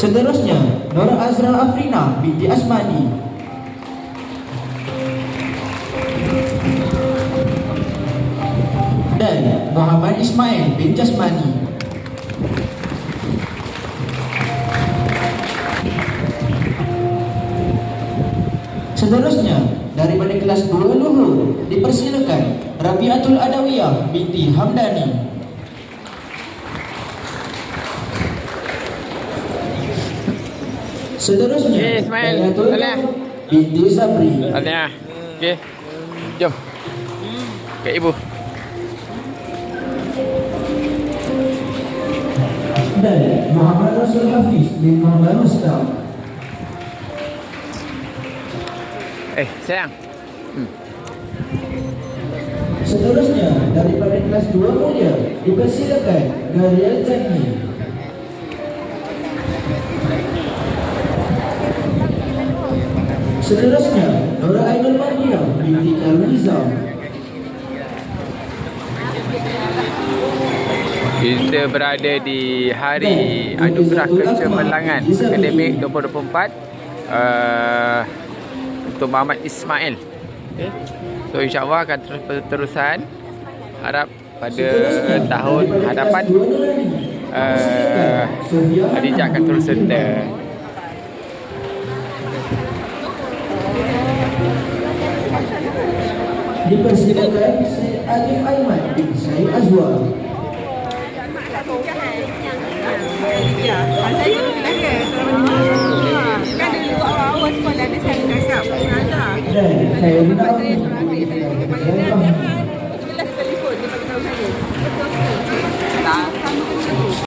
Seterusnya, Nora Azra Afrina binti Asmani. Dan Muhammad Ismail bin Jasmani. Seterusnya, daripada kelas 2 Luhur, dipersilakan Rabiatul Adawiyah binti Hamdani. Seterusnya, Ismail. Dayatul Alah. binti Sabri. Tahniah. Okey. Jom. Kat ibu. Dan Muhammad Rasul Hafiz bin Muhammad Rustam. Eh, sayang. Seterusnya, daripada kelas 2 mulia, dipersilakan Garial Jani. Seterusnya, Nora Ainul Mardiah binti Karunizam. Kita berada di hari Anugerah Kecemerlangan Akademik 2024 uh, untuk Muhammad Ismail. Okay. So insyaAllah akan terus berterusan harap pada tahun hadapan uh, Adijah akan terus serta. Dipersilakan Syed Agif Aiman bin Syed Azwar. Saya selama ni. Kan dulu awal-awal sekolah dia saya kasap. Ada. Dan Khairina Amin